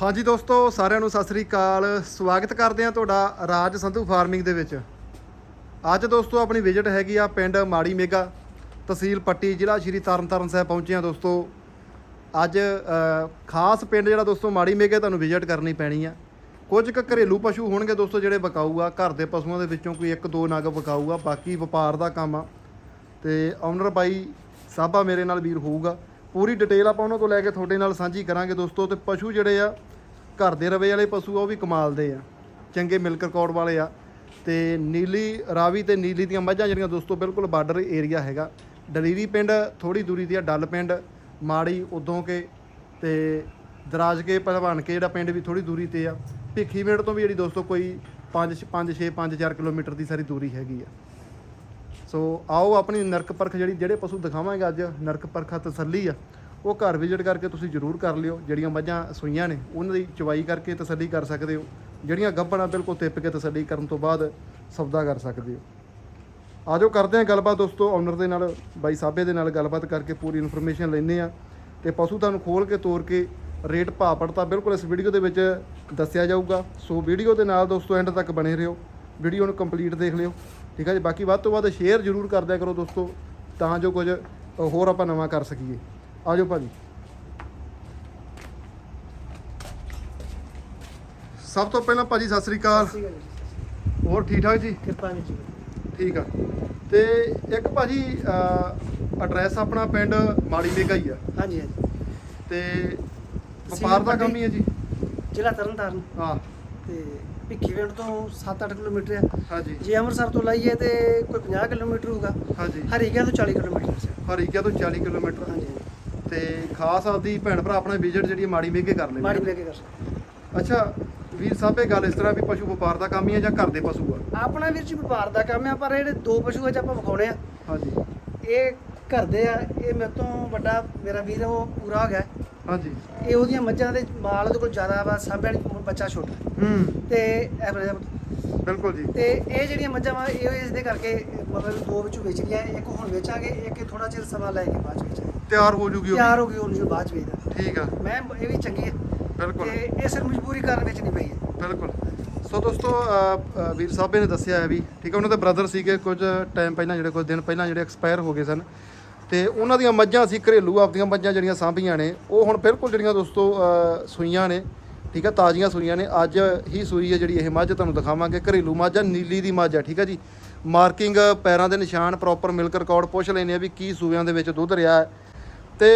ਹਾਂਜੀ ਦੋਸਤੋ, ਸਾਰਿਆਂ ਨੂੰ ਸਤਿ ਸ੍ਰੀ ਅਕਾਲ। ਸਵਾਗਤ ਕਰਦੇ ਹਾਂ ਤੁਹਾਡਾ ਰਾਜ ਸੰਧੂ ਫਾਰਮਿੰਗ ਦੇ ਵਿੱਚ। ਅੱਜ ਦੋਸਤੋ, ਆਪਣੀ ਵਿਜ਼ਿਟ ਹੈਗੀ ਆ ਪਿੰਡ ਮਾੜੀ ਮੇਗਾ, ਤਹਿਸੀਲ ਪੱਟੀ, ਜ਼ਿਲ੍ਹਾ ਸ਼੍ਰੀ ਤਰਨਤਾਰਨ ਸਾਹਿਬ ਪਹੁੰਚੇ ਹਾਂ ਦੋਸਤੋ। ਅੱਜ ਖਾਸ ਪਿੰਡ ਜਿਹੜਾ ਦੋਸਤੋ, ਮਾੜੀ ਮੇਗੇ ਤੁਹਾਨੂੰ ਵਿਜ਼ਿਟ ਕਰਨੀ ਪੈਣੀ ਆ। ਕੁਝ ਕੁ ਘਰੇਲੂ ਪਸ਼ੂ ਹੋਣਗੇ ਦੋਸਤੋ, ਜਿਹੜੇ ਵਿਕਾਊ ਆ। ਘਰ ਦੇ ਪਸ਼ੂਆਂ ਦੇ ਵਿੱਚੋਂ ਕੋਈ ਇੱਕ, ਦੋ ਨਗ ਵਿਕਾਊ ਆ। ਬਾਕੀ ਵਪਾਰ ਦਾ ਕੰਮ ਆ। ਤੇ ਓਨਰ ਬਾਈ, ਸਾਬਾ ਮੇਰੇ ਨਾਲ ਵੀਰ ਹੋਊਗਾ। ਪੂਰੀ ਡਿਟੇਲ ਆਪਾਂ ਉਹਨਾਂ ਤੋਂ ਲੈ ਕੇ ਤੁਹਾਡੇ ਨਾਲ ਸਾਂਝੀ ਕਰਾਂਗੇ ਦੋਸਤੋ ਤੇ ਪਸ਼ੂ ਜਿਹੜੇ ਆ, ਘਰ ਦੇ ਰਵੇ ਵਾਲੇ ਪਸ਼ੂ ਆ, ਉਹ ਵੀ ਕਮਾਲ ਦੇ ਆ। ਚੰਗੇ ਮਿਲਕ ਰਿਕਾਰਡ ਵਾਲੇ ਆ। ਤੇ ਨੀਲੀ ਰਾਵੀ ਤੇ ਨੀਲੀ ਦੀਆਂ ਮੱਝਾਂ ਜਿਹੜੀਆਂ ਦੋਸਤੋ ਬਿਲਕੁਲ ਬਾਰਡਰ ਏਰੀਆ ਹੈਗਾ। ਡਲੀਰੀ ਪਿੰਡ ਥੋੜੀ ਦੂਰੀ ਤੇ ਆ, ਡੱਲ ਪਿੰਡ, ਮਾੜੀ ਉਦੋਂ ਕੇ ਤੇ ਦਰਾਜ ਕੇ, ਭਲਵਾਨ ਕੇ ਜਿਹੜਾ ਪਿੰਡ ਵੀ ਥੋੜੀ ਦੂਰੀ ਤੇ ਆ। ਭਿੱਖੀ ਮਿੰਟ ਤੋਂ ਵੀ ਜਿਹੜੀ ਦੋਸਤੋ ਕੋਈ 5 5 6 5 4 ਕਿਲੋਮੀਟਰ ਦੀ ਸਾਰੀ ਦੂਰੀ ਹੈਗੀ ਆ। ਸੋ ਆਓ ਆਪਣੀ ਨਰਕ ਪਰਖ ਜਿਹੜੀ ਜਿਹੜੇ ਪਸ਼ੂ ਦਿਖਾਵਾਂਗੇ ਅੱਜ, ਨਰਕ ਪਰਖਾ ਤਸੱਲੀ ਆ, ਉਹ ਘਰ ਵਿਜ਼ਿਟ ਕਰਕੇ ਤੁਸੀਂ ਜ਼ਰੂਰ ਕਰ ਲਿਓ। ਜਿਹੜੀਆਂ ਮੱਝਾਂ ਸੂਈਆਂ ਨੇ, ਉਹਨਾਂ ਦੀ ਚਵਾਈ ਕਰਕੇ ਤਸੱਲੀ ਕਰ ਸਕਦੇ ਹੋ। ਜਿਹੜੀਆਂ ਗੱਭਣਾ ਬਿਲਕੁਲ ਤਿੱਪ ਕੇ ਤਸੱਲੀ ਕਰਨ ਤੋਂ ਬਾਅਦ ਸੌਦਾ ਕਰ ਸਕਦੇ ਹੋ। ਆਜੋ ਕਰਦੇ ਹਾਂ ਗੱਲਬਾਤ ਦੋਸਤੋ ਓਨਰ ਦੇ ਨਾਲ, ਬਾਈ ਸਾਬੇ ਦੇ ਨਾਲ ਗੱਲਬਾਤ ਕਰਕੇ ਪੂਰੀ ਇਨਫੋਰਮੇਸ਼ਨ ਲੈਂਦੇ ਆ ਤੇ ਪਸ਼ੂ ਤੁਹਾਨੂੰ ਖੋਲ ਕੇ ਤੋਰ ਕੇ ਰੇਟ ਭਾਅ ਪੜਤਾ ਬਿਲਕੁਲ ਇਸ ਵੀਡੀਓ ਦੇ ਵਿੱਚ ਦੱਸਿਆ ਜਾਊਗਾ। ਸੋ ਵੀਡੀਓ ਦੇ ਨਾਲ ਦੋਸਤੋ ਐਂਡ ਤੱਕ ਬਣੇ ਰਹੋ। ਵੀਡੀਓ ਨੂੰ ਕੰਪਲੀਟ ਦੇਖ ਲਿਓ। ਠੀਕ ਹੈ ਜੀ? ਬਾਕੀ ਵੱਧ ਤੋਂ ਵੱਧ ਸ਼ੇਅਰ ਜ਼ਰੂਰ ਕਰ ਦਿਆ ਕਰੋ ਦੋਸਤੋ ਤਾਂ ਜੋ ਕੁਝ ਹੋਰ ਆਪਾਂ ਨਵਾਂ ਕਰ ਸਕੀਏ। ਆਜੋ ਭਾਜੀ। ਸਭ ਤੋਂ ਪਹਿਲਾਂ ਭਾਜੀ ਸਤਿ ਸ੍ਰੀ ਅਕਾਲ। ਹੋਰ ਠੀਕ ਠਾਕ ਜੀ? ਕਿਰਪਾ ਜੀ ਠੀਕ ਆ। ਤੇ ਇੱਕ ਭਾਜੀ ਐਡਰੈਸ ਆਪਣਾ ਪਿੰਡ ਮਾੜੀ ਮੇਗਾ ਹੀ ਆ। ਹਾਂਜੀ ਹਾਂਜੀ। ਤੇ ਵਪਾਰ ਦਾ ਕੰਮ ਹੀ ਹੈ ਜੀ। ਜ਼ਿਲ੍ਹਾ ਤਰਨਤਾਰਨ। ਹਾਂ। ਤੇ ਭਿੱਖੀਵਿੰਡ ਤੋਂ 7-8 ਕਿਲੋਮੀਟਰ ਆ। ਹਾਂਜੀ। ਜੇ ਅੰਮ੍ਰਿਤਸਰ ਤੋਂ ਲਾਈਏ ਤੇ ਕੋਈ 50 ਕਿਲੋਮੀਟਰ ਹੋਊਗਾ। ਹਾਂਜੀ। ਹਰੀਕਿਆ ਤੋਂ 40 ਕਿਲੋਮੀਟਰ ਸੀ ਹਰੀਕਿਆ ਤੋਂ 40 ਕਿਲੋਮੀਟਰ। ਹਾਂਜੀ। ਤੇ ਖਾਸ ਆਪਦੀ ਭੈਣ ਭਰਾ ਆਪਣਾ ਵਿਜ਼ਿਟ ਜਿਹੜੀ ਮਾੜੀ ਮੇਗੇ ਕਰ ਲੈਂਦੇ ਮਾੜੀ ਕੇ ਕਰ ਸਕਦੇ ਅੱਛਾ ਵੀਰ ਸਾਹਿਬ ਇਹ ਗੱਲ ਇਸ ਤਰ੍ਹਾਂ ਵੀ ਪਸ਼ੂ ਵਪਾਰ ਦਾ ਕੰਮ ਹੀ ਹੈ ਜਾਂ ਘਰ ਦੇ ਪਸ਼ੂ ਆ? ਆਪਣਾ ਵੀਰ ਜੀ ਵਪਾਰ ਦਾ ਕੰਮ ਆ ਪਰ ਜਿਹੜੇ ਦੋ ਪਸ਼ੂ ਅੱਜ ਆਪਾਂ ਵਿਖਾਉਣੇ ਆ। ਹਾਂਜੀ। ਇਹ ਘਰ ਦੇ ਆ ਇਹ ਮੇਰੇ ਤੋਂ ਵੱਡਾ ਮੇਰਾ ਵੀਰ ਉਹ ਪੂਰਾ ਹੋ ਗਿਆ। ਹਾਂਜੀ। ਇਹ ਉਹਦੀਆਂ ਮੱਝਾਂ ਦੇ ਮਾਲ ਉਹਦੇ ਕੋਲ ਜ਼ਿਆਦਾ ਵਾ ਨਹੀਂ ਬੱਚਾ ਛੋਟਾ। ਹੂੰ। ਤੇ ਇਹ- ਬਿਲਕੁਲ ਜੀ। ਤੇ ਇਹ ਜਿਹੜੀਆਂ ਮੱਝਾਂ ਵਾ ਇਹ ਇਸ ਦੇ ਕਰਕੇ ਮਤਲਬ ਦੋ ਵਿੱਚੋਂ ਵੇਚ ਲਈਆਂ ਇੱਕ ਹੁਣ ਵੇਚਾਂਗੇ ਇੱਕ ਥੋੜਾ ਚਿਰ ਸਮਾਂ ਲੈ ਕੇ ਬਾਅਦ ਚ ਵੇਚਾਂਗੇ। ਤਿਆਰ ਹੋ ਜੂਗੀ ਉਹ ਤਿਆਰ ਹੋ ਗਈ ਹੁਣ ਜੋ ਬਾਅਦ ਚ ਵੇਚਦਾ। ਠੀਕ ਆ। ਮੈਂ ਇਹ ਵੀ ਚੰਗੀ ਹੈ ਬਿਲਕੁਲ। ਤੇ ਇਹ ਸਿਰ ਮਜਬੂਰੀ ਕਾਰਨ ਵੇਚਣੀ ਪਈ ਹੈ ਬਿਲਕੁਲ। ਸੋ ਦੋਸਤੋ ਵੀਰ ਸਾਹਿਬ ਨੇ ਦੱਸਿਆ ਹੈ ਵੀ ਠੀਕ ਹੈ ਉਹਨਾਂ ਦੇ ਬ੍ਰਦਰ ਸੀਗੇ ਕੁਝ ਟਾਈਮ ਪਹਿਲਾਂ ਜਿਹੜੇ ਕੁਝ ਦਿਨ ਪਹਿਲਾਂ ਜਿਹੜੇ ਐਕਸਪਾਇਰ ਹੋ ਗਏ ਸਨ। ਤੇ ਉਹਨਾਂ ਦੀਆਂ ਮੱਝਾਂ ਸੀ ਘਰੇਲੂ ਆਪਦੀਆਂ ਮੱਝਾਂ ਜਿਹੜੀਆਂ ਸਾਂਭੀਆਂ ਨੇ ਉਹ ਹੁਣ ਬਿਲਕੁਲ ਜਿਹੜੀਆਂ ਦੋਸਤੋ ਸੂਈਆਂ ਨੇ ਠੀਕ ਹੈ ਤਾਜ਼ੀਆਂ ਸੂਈਆਂ ਨੇ। ਅੱਜ ਹੀ ਸੂਈ ਹੈ ਜਿਹੜੀ ਇਹ ਮੱਝ ਤੁਹਾਨੂੰ ਦਿਖਾਵਾਂਗੇ। ਘਰੇਲੂ ਮੱਝ ਆ ਨੀਲੀ ਦੀ ਮੱਝ ਆ ਠੀਕ ਹੈ ਜੀ। ਮਾਰਕਿੰਗ ਪੈਰਾਂ ਦੇ ਨਿਸ਼ਾਨ ਪ੍ਰੋਪਰ ਮਿਲਕ ਰਿਕਾਰਡ ਪੁੱਛ ਲੈਨੇ ਆ ਵੀ ਕੀ ਸੂਇਆਂ ਦੇ ਵਿੱਚ ਦੁੱਧ ਰਿਹਾ ਹੈ। ਤੇ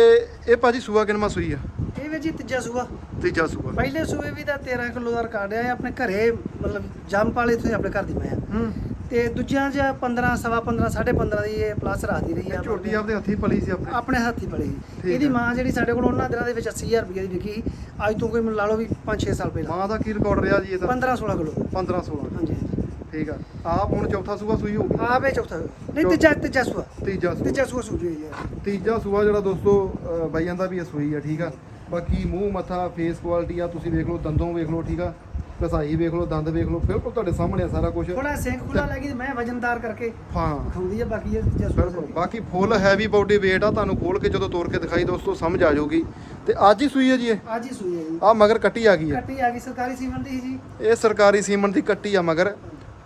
ਇਹ ਭਾਜੀ ਸੂਆ ਕਿੰਨਵਾਂ ਸੂਈ ਆ? ਇਹ ਵੀ ਜੀ ਤੀਜਾ ਸੂਆ। ਤੀਜਾ ਸੂਆ। ਪਹਿਲੇ ਸੂਏ ਵੀ ਤਾਂ 13 ਕਿਲੋ ਦਾ ਰਿਕਾਰਡ ਆ ਆਪਣੇ ਘਰੇ ਮਤਲਬ ਜੰਮ ਪਾਲੇ ਤੋਂ ਆਪਣੇ ਘਰ ਦੀ ਮੈਂ ਆ। ਹੂੰ। ਤੇ ਦੂਜਿਆਂ 'ਚ 15 ਸਵਾ 15 15.5 ਦੀ ਇਹ ਪਲੱਸ ਰਾਦੀ ਰਹੀ ਆ। ਝੋਟੀ ਆਪਦੇ ਹੱਥੀ ਪਲੀ ਸੀ ਆਪਣੇ? ਆਪਣੇ ਹੱਥੀ ਪਲੀ ਠੀਕ ਇਹਦੀ। ਮਾਂ ਜਿਹੜੀ ਸਾਡੇ ਕੋਲ ਉਹਨਾਂ ਦਿਨਾਂ ਦੇ ਵਿੱਚ 80000 ਰੁਪਏ ਦੀ ਵਿਕੀ ਅੱਜ ਤੋਂ ਕੋਈ ਮੈਨੂੰ ਲਾ ਲਓ ਵੀ 5-6 ਸਾਲ ਪਹਿਲਾਂ। ਮਾਂ ਦਾ ਕੀ ਰਿਕਾਰਡ ਰਿਹਾ ਜੀ ਇਹਦਾ 15-16 ਕਿਲੋ। 15 16 ਹਾਂਜੀ ਹਾਂਜੀ। ਠੀਕ ਆ। ਆਪ ਹੁਣ ਚੌਥਾ ਸੂਆ ਸੂਈ ਹੋਊਗੀ ਆਪ ਇਹ ਚੌਥਾ ਨਹੀਂ ਤੀਜਾ ਤੀਜਾ ਸੂਆ। ਤੀਜਾ ਸੂਆ। ਤੀਜਾ ਸੂਆ ਸੂਜੀ ਹੋਈ ਹੈ ਤੀਜਾ ਸੂਆ ਜਿਹੜਾ ਦੋਸਤੋ ਅ, ਬਾਈਆਂ ਦਾ ਵੀ ਇਹ ਸੂਈ ਆ ਠੀਕ ਆ। ਬਾਕੀ ਮੂੰਹ ਮੱਥਾ ਫੇਸ ਕੁਆਲਿਟੀ ਆ ਤੁਸੀਂ ਵੇਖ ਲਓ ਦੰਦੋਂ ਵੇਖ ਲਓ ਠੀਕ ਆ। ਕਸਾਈ ਵੇਖ ਲਓ ਦੰਦ ਵੇਖ ਲਓ ਬਿਲਕੁਲ ਤੁਹਾਡੇ ਸਾਹਮਣੇ ਆ ਸਾਰਾ ਕੁਝ ਥੋੜਾ ਸਿੰਕ ਖੁੱਲਾ ਲੱਗੀ ਮੈਂ ਵਜਨਦਾਰ ਕਰਕੇ ਹਾਂ। ਖਾਉਂਦੀ ਆ ਬਾਕੀ ਇਹ ਤੀਜਾ ਸੂਆ ਬਿਲਕੁਲ। ਬਾਕੀ ਫੁੱਲ ਹੈਵੀ ਬਾਡੀ weight ਆ ਤੁਹਾਨੂੰ ਖੋਲ ਕੇ ਜਦੋਂ ਤੋੜ ਕੇ ਦਿਖਾਈ ਦੋਸਤੋ ਸਮਝ ਆ ਜਾਊਗੀ। ਤੇ ਅੱਜ ਹੀ ਸੂਈ ਹੈ ਜੀ ਇਹ? ਅੱਜ ਹੀ ਸੂਈ ਹੈ ਜੀ। ਆ ਮਗਰ ਕੱਟੀ ਆ ਗਈ ਹੈ। ਕੱਟੀ ਆ ਗਈ ਸਰਕਾਰੀ ਸੀਮਨ ਦੀ ਸੀ। ਜੀ ਇਹ ਸਰਕਾਰੀ ਸੀਮਨ ਦੀ ਕੱਟੀ ਆ ਮਗਰ।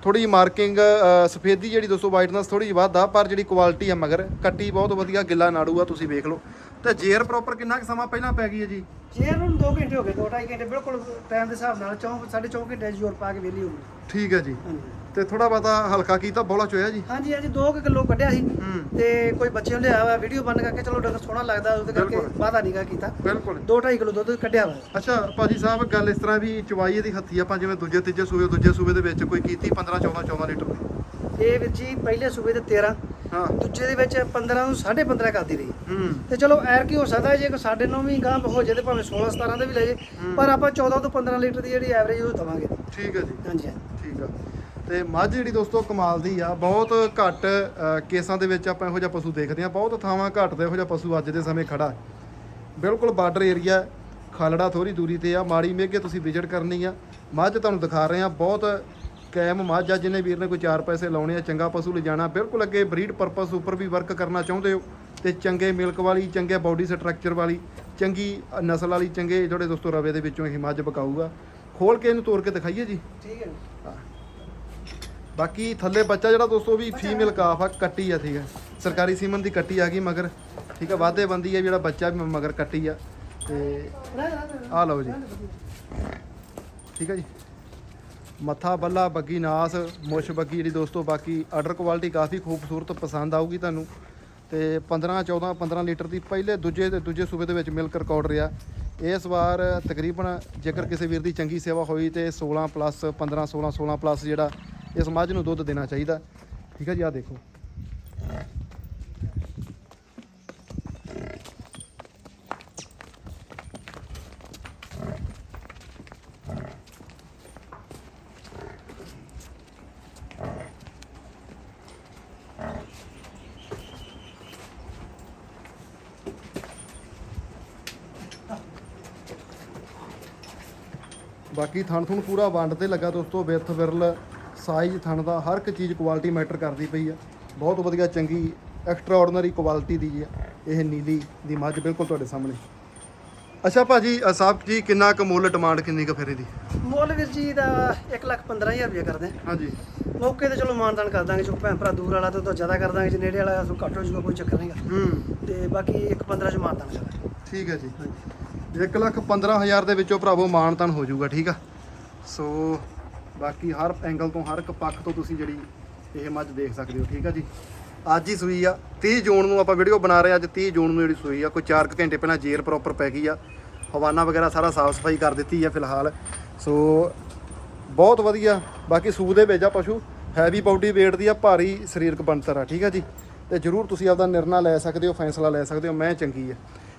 ਥੋੜੀ ਜਿਹੀ ਮਾਰਕਿੰਗ ਸਫੇਦੀ ਜਿਹੜੀ ਦੋਸਤੋ ਵਾਈਟਨੈਸ ਥੋੜੀ ਜਿਹੀ ਵੱਧ ਆ ਪਰ ਜਿਹੜੀ ਕੁਆਲਿਟੀ ਆ ਮਗਰ। ਕੱਟੀ ਬਹੁਤ ਵਧੀਆ ਗਿੱਲਾ ਨਾੜੂ ਆ ਤੁਸੀਂ ਵੇਖ ਲਓ। ਤੇ ਜੇਰ ਪ੍ਰੋਪਰ ਕਿੰਨਾ ਕੁ ਸਮਾਂ ਪਹਿਲਾਂ ਪੈ ਗਈ ਹੈ ਜੀ? ਜੇ ਨੂੰ 2 ਘੰਟੇ ਹੋ ਗਏ 2.5 ਘੰਟੇ ਬਿਲਕੁਲ ਟਾਈਮ ਦੇ ਹਿਸਾਬ ਨਾਲ 4 4.5 ਘੰਟੇ ਜ਼ੋਰ ਪਾ ਕੇ ਵਿਹਲੀ ਹੋ ਗਈ। ਠੀਕ ਹੈ ਜੀ। ਹਾਂਜੀ। ਤੇ ਥੋੜਾ ਬਹੁਤਾ ਹਲਕਾ ਕੀਤਾ ਬੋਲਾ ਚੋਇਆ ਜੀ? ਹਾਂਜੀ ਹਾਂਜੀ 2 ਕਿਲੋ ਕੱਢਿਆ ਸੀ। ਹੂੰ। ਤੇ ਕੋਈ ਬੱਚੇ ਨੂੰ ਲਿਆ ਵੀਡੀਓ ਬਣ ਕਰਕੇ ਚਲੋ ਡੰਗਰ ਸੋਹਣਾ ਲੱਗਦਾ ਉਹਦੇ ਕਰਕੇ ਬਿਲਕੁਲ। ਵਾਦਾ ਨਹੀਂਗਾ ਕੀਤਾ। ਬਿਲਕੁਲ। 2.5 ਕਿਲੋ ਦੁੱਧ ਕੱਢਿਆ ਵਾ ਅੱਛਾ ਭਾਜੀ ਸਾਹਿਬ ਗੱਲ ਇਸ ਤਰ੍ਹਾਂ ਵੀ ਚਵਾਈ ਦੀ ਹੱਥੀ ਆਪਾਂ ਜਿਵੇਂ ਦੂਜੇ ਤੀਜੇ ਸੂਬੇ ਦੂਜੇ ਸੂਬੇ ਦੇ ਵਿੱਚ ਕੋਈ ਕੀਤੀ 15 14 14 ਲੀਟਰ? ਦੀ ਇਹ ਵਿੱਚ ਜੀ ਪਹਿਲੇ ਸੂਬੇ ਤੇ 13 ਹਾਂ। ਦੂਜੇ ਦੇ ਵਿੱਚ 15 ਨੂੰ 15.5 ਕਰਦੀ ਰਹੀ। ਹੂੰ। ਤੇ ਚਲੋ ਐਰ ਕੀ ਹੋ ਸਕਦਾ ਜੇ ਕੋਈ ਸਾਡੇ ਨੂੰ ਵੀ ਗਾਂ ਹੋ ਜੇ ਤੇ ਭਾਵੇਂ 16 17 ਦੇ ਵੀ ਲੈ ਜੇ। ਪਰ ਆਪਾਂ 14 ਤੋਂ 15 ਲੀਟਰ ਦੀ ਜਿਹੜੀ ਐਵਰੇਜ ਉਹ ਦਵਾਂਗੇ। ਠੀਕ ਹੈ ਜੀ। ਹਾਂਜੀ ਠੀਕ ਆ। ਤੇ ਮੱਝ ਜਿਹੜੀ ਦੋਸਤੋ ਕਮਾਲ ਦੀ ਆ ਬਹੁਤ ਘੱਟ ਕੇਸਾਂ ਦੇ ਵਿੱਚ ਆਪਾਂ ਇਹੋ ਜਿਹਾ ਪਸ਼ੂ ਦੇਖਦੇ ਆ ਬਹੁਤ ਥਾਵਾਂ ਘੱਟ ਤੇ ਇਹੋ ਜਿਹਾ ਪਸ਼ੂ ਅੱਜ ਦੇ ਸਮੇਂ ਖੜਾ। ਬਿਲਕੁਲ ਬਾਰਡਰ ਏਰੀਆ ਖਾਲੜਾ ਥੋੜੀ ਦੂਰੀ ਤੇ ਆ ਮਾੜੀ ਮੇਘੇ ਤੁਸੀਂ ਵਿਜ਼ਿਟ ਕਰਨੀ ਆ। ਮੱਝ ਤੁਹਾਨੂੰ ਦਿਖਾ ਰਹੇ ਆ ਬਹੁਤ ਕਾਇਮ ਮੱਝ ਜਿਹਨੇ ਵੀਰ ਨੇ ਕੋਈ 4 ਪੈਸੇ ਲਾਉਣੇ ਆ ਚੰਗਾ ਪਸ਼ੂ ਲਿਜਾਣਾ ਬਿਲਕੁਲ ਅੱਗੇ ਬਰੀਡ ਪਰਪਸ ਉੱਪਰ ਵੀ ਵਰਕ ਕਰਨਾ ਚਾਹੁੰਦੇ ਹੋ। ਤੇ ਚੰਗੇ ਮਿਲਕ ਵਾਲੀ ਚੰਗੇ ਬਾਡੀ ਸਟਰਕਚਰ ਵਾਲੀ ਚੰਗੀ ਨਸਲ ਵਾਲੀ ਚੰਗੇ ਜਿਹੜੇ ਦੋਸਤੋ ਰਵੇ ਦੇ ਵਿੱਚੋਂ ਇਹ ਮੱਝ ਬਕਾਊਗਾ। ਖੋਲ ਕੇ ਇਹਨੂੰ ਤੋੜ ਕੇ ਦਿਖਾਈਏ ਜੀ। ਠੀਕ ਹੈ ਜੀ। ਬਾਕੀ ਥੱਲੇ ਬੱਚਾ ਜਿਹੜਾ ਦੋਸਤੋ ਵੀ ਫੀਮੇਲ ਕਾਫ ਆ ਕੱਟੀ ਆ ਠੀਕ ਹੈ ਸਰਕਾਰੀ ਸੀਮਨ ਦੀ ਕੱਟੀ ਆ ਗਈ ਮਗਰ। ਠੀਕ ਹੈ ਵਾਧੇ ਬੰਦੀ ਆ ਜਿਹੜਾ ਬੱਚਾ ਵੀ ਮਗਰ ਕੱਟੀ ਆ। ਤੇ ਆ ਲਓ ਜੀ। ਠੀਕ ਹੈ ਜੀ। ਮੱਥਾ ਬੱਲਾ, ਬੱਗੀ ਨਾਸ, ਮੁੱਛ ਬੱਗੀ ਜਿਹੜੀ ਦੋਸਤੋ, ਬਾਕੀ ਆਰਡਰ ਕੁਆਲਿਟੀ ਕਾਫੀ ਖੂਬਸੂਰਤ ਪਸੰਦ ਆਊਗੀ ਤੁਹਾਨੂੰ। ਤੇ 15 14 15 ਲੀਟਰ ਦੀ ਪਹਿਲੇ, ਦੂਜੇ ਤੇ ਦੂਜੇ ਸੂਬੇ ਦੇ ਵਿੱਚ ਮਿਲਕ ਰਿਕਾਰਡ ਰਿਹਾ। ਇਸ ਵਾਰ ਤਕਰੀਬਨ ਜੇਕਰ ਕਿਸੇ ਵੀਰ ਦੀ ਚੰਗੀ ਸੇਵਾ ਹੋਈ ਤੇ 16 ਪਲੱਸ 15 16 16 ਪਲੱਸ ਜਿਹੜਾ, ਇਸ ਮੱਝ ਨੂੰ ਦੁੱਧ ਦੇਣਾ ਚਾਹੀਦਾ। ਠੀਕ ਹੈ ਜੀ ਆ ਦੇਖੋ। ਬਾਕੀ ਥਣ ਥੁਣ ਪੂਰਾ ਵੰਡ ਤੇ ਲੱਗਾ ਦੋਸਤੋ ਵਿੱਥ ਵਿਰਲ ਸਾਈਜ਼ ਥਣ ਦਾ ਹਰ ਇੱਕ ਚੀਜ਼ ਕੁਆਲਿਟੀ ਮੈਟਰ ਕਰਦੀ ਪਈ ਆ। ਬਹੁਤ ਵਧੀਆ ਚੰਗੀ ਐਕਸਟਰਾਆਰਡਨਰੀ ਕੁਆਲਿਟੀ ਦੀ ਹੈ ਇਹ ਨੀਲੀ ਦੀ ਮੱਝ ਬਿਲਕੁਲ ਤੁਹਾਡੇ ਸਾਹਮਣੇ। ਅੱਛਾ ਭਾਜੀ ਸਾਹਿਬ ਜੀ ਕਿੰਨਾ ਕੁ ਮੁੱਲ ਡਿਮਾਂਡ ਕਿੰਨੀ ਕੁ ਫਿਰ ਇਹਦੀ? ਮੁੱਲ ਵੀਰ ਜੀ ਦਾ 1 ਲੱਖ 15000 ਰੁਪਏ ਕਰਦੇ ਆ। ਹਾਂਜੀ। ਮੌਕੇ ਤੇ ਚਲੋ ਮਾਨਦਾਨ ਕਰ ਦਾਂਗੇ ਜੋ ਭੈਣ ਭਰਾ ਦੂਰ ਵਾਲਾ ਤੋਂ ਤਾਂ ਜ਼ਿਆਦਾ ਕਰ ਦਾਂਗੇ ਜੇ ਨੇੜੇ ਵਾਲਾ ਤੋਂ ਘੱਟ ਹੋ ਜਾਊਗਾ ਕੋਈ ਚੱਕਰ ਨਹੀਂਗਾ ਹੂੰ। ਤੇ ਬਾਕੀ 1 15 ਚ ਮਾਨਦਾਨ ਕਰਾਂਗੇ ਠੀਕ ਹੈ ਜੀ। 1 ਲੱਖ 15000 ਦੇ ਵਿੱਚੋਂ ਭਰਾਵੋ ਮਾਨਤਨ ਹੋ ਜਾਊਗਾ, ਠੀਕ ਆ? ਸੋ ਬਾਕੀ ਹਰ ਐਂਗਲ ਤੋਂ, ਹਰ ਇੱਕ ਪੱਖ ਤੋਂ ਤੁਸੀਂ ਜਿਹੜੀ ਇਹ ਮੱਝ ਦੇਖ ਸਕਦੇ ਹੋ, ਠੀਕ ਆ ਜੀ? ਅੱਜ ਹੀ ਸੂਈ ਆ 30 ਜੂਨ ਨੂੰ ਆਪਾਂ ਵੀਡੀਓ ਬਣਾ ਰਹੇ ਹਾਂ ਅੱਜ 30 ਜੂਨ ਨੂੰ ਜਿਹੜੀ ਸੂਈ ਆ, ਕੋਈ 4 ਘੰਟੇ ਪਹਿਲਾਂ ਜੇਰ ਪ੍ਰੋਪਰ ਪੈ ਗਈ ਆ। ਹਵਾਨਾ ਵਗੈਰਾ ਸਾਰਾ ਸਾਫ਼ ਸਫ਼ਾਈ ਕਰ ਦਿੱਤੀ ਆ ਫਿਲਹਾਲ। ਸੋ ਬਹੁਤ ਵਧੀਆ, ਬਾਕੀ ਸੂ ਦੇ ਵਿੱਚ ਆ ਪਸ਼ੂ ਹੈਵੀ ਬਾਡੀ weight ਦੀ ਆ, ਭਾਰੀ ਸਰੀਰਕ ਬਣਤਰ ਆ, ਠੀਕ ਆ ਜੀ? ਤੇ ਜਰੂਰ ਤੁਸੀਂ ਆਪਦਾ ਨਿਰਣਾ ਲੈ ਸਕਦੇ ਹੋ, ਫੈਸਲਾ ਲੈ ਸਕਦੇ ਹੋ, ਮੈਂ ਚੰਗੀ ਆ।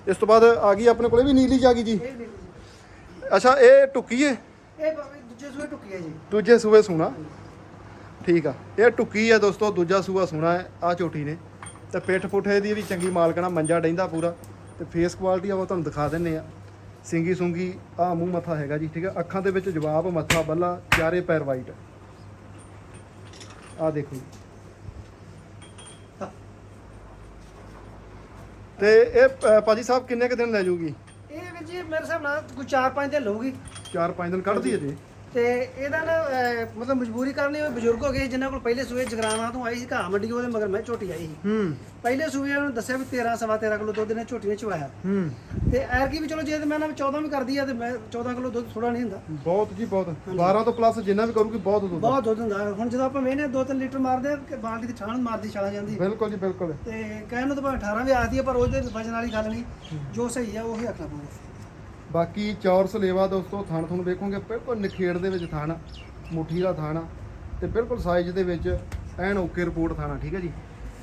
ਇਸ ਤੋਂ ਬਾਅਦ ਆ ਗਈ ਆਪਣੇ ਕੋਲੇ ਵੀ ਨੀਲੀ ਜਾ ਗਈ ਜੀ। ਇਹ ਅੱਛਾ ਇਹ ਟੁੱਕੀ ਏ। ਇਹ ਬਾਬੇ ਦੂਜੇ ਸੂਏ ਟੁੱਕੀ ਹੈ ਜੀ। ਦੂਜੇ ਸੂਏ ਸੂਣਾ? ਠੀਕ ਆ। ਇਹ ਟੁੱਕੀ ਆ ਦੋਸਤੋ ਦੂਜਾ ਸੂਆ ਸੂਣਾ ਹੈ ਆ ਝੋਟੀ ਨੇ। ਤੇ ਪਿੱਠ ਪੁੱਠੇ ਦੀ ਵੀ ਚੰਗੀ ਮਾਲਕਣਾ ਮੰਜਾ ਡੈਂਦਾ ਪੂਰਾ। ਤੇ ਫੇਸ ਕੁਆਲਿਟੀ ਆ ਉਹ ਤੁਹਾਨੂੰ ਦਿਖਾ ਦਿੰਨੇ ਆ ਸਿੰਗੀ ਸੁੰਗੀ ਆ ਮੂੰਹ ਮੱਥਾ ਹੈਗਾ ਜੀ ਠੀਕ ਆ। ਅੱਖਾਂ ਦੇ ਵਿੱਚ ਜਵਾਬ ਮੱਥਾ ਬੱਲਾ ਚਾਰੇ ਪੈਰ ਵਾਈਟ ਆ ਦੇਖੋ ਜੀ। ਤੇ ਇਹ ਅ, ਭਾਜੀ ਸਾਹਿਬ ਕਿੰਨੇ ਕ ਦਿਨ ਲੈ ਜੂਗੀ? ਇਹ ਵੀਰ ਜੀ ਮੇਰੇ ਹਿਸਾਬ ਨਾਲ ਕੋਈ 4-5 ਦਿਨ ਲਊਗੀ। 4-5 ਦਿਨ ਕੱਢਦੀ ਹੈ ਜੀ। ਤੇ ਇਹਦਾ ਨਾ ਅਹ, ਮਤਲਬ ਮਜਬੂਰੀ ਕਰਨੀ ਹੋਈ ਬਜ਼ੁਰਗ ਹੋ ਗਏ ਜਿਨ੍ਹਾਂ ਕੋਲ ਪਹਿਲੇ ਸੂਏ ਜਗਰਾਵਾਂ ਤੋਂ ਆਈ ਸੀ ਘਾਹ ਮੰਡੀ ਉਹਦੇ ਮਗਰ ਮੈਂ ਝੋਟੀ ਆਈ ਸੀ। ਹੂੰ। ਪਹਿਲੇ ਸੂਏ ਨੂੰ ਦੱਸਿਆ ਵੀ 13 ਸਵਾ 13 ਕਿਲੋ ਦੁੱਧ ਨੇ ਝੋਟੀ ਨੇ ਚਵਾਇਆ ਹੂੰ। ਤੇ ਐਰਕੀ ਵੀ ਚਲੋ ਜੇ ਤੇ ਮੈਂ ਨਾ 14 ਵੀ ਕਰਦੀ ਆ ਤੇ ਮੈਂ 14 ਕਿਲੋ ਦੁੱਧ ਥੋੜਾ ਨਹੀਂ ਹੁੰਦਾ। ਬਹੁਤ ਜੀ ਬਹੁਤ। 12 ਤੋਂ ਪਲੱਸ ਜਿੰਨਾ ਵੀ ਕਰੂਗੀ ਬਹੁਤ ਦੁੱਧ। ਬਹੁਤ ਦੁੱਧ ਹੁੰਦਾ। ਹੁਣ ਜਦੋਂ ਆਪਾਂ ਵੇਹਨੇ 2-3 ਲੀਟਰ ਮਾਰਦੇ ਆ ਕਿ ਬਾਲਟੀ ਦੀ ਛਾਣ ਮਾਰਦੀ ਛਾਲਾ ਜਾਂਦੀ। ਬਿਲਕੁਲ ਜੀ ਬਿਲਕੁਲ। ਤੇ ਕਹਿਣ ਨੂੰ ਤਾਂ ਭਾਵੇਂ 18 ਵੀ ਆਖਦੀ ਆ ਪਰ ਉਹਦੇ ਵਜਨ ਵਾਲੀ ਗੱਲ ਨਹੀਂ। ਜੋ ਸਹੀ ਆ ਉਹੀ ਆਖਣਾ ਪਊਗਾ। ਬਾਕੀ ਚੌਰ ਲੇਵਾ ਦੋਸਤੋ, ਥਣ ਤੁਹਾਨੂੰ ਵੇਖੋਗੇ, ਬਿਲਕੁਲ ਨਿਖੇੜ ਦੇ ਵਿੱਚ ਥਣ, ਮੁੱਠੀ ਦਾ ਥਣ ਆ ਤੇ ਬਿਲਕੁਲ ਸਾਈਜ਼ ਦੇ ਵਿੱਚ ਐਨ ਓਕੇ ਰਿਪੋਰਟ ਥਾਣਾ, ਠੀਕ ਹੈ ਜੀ?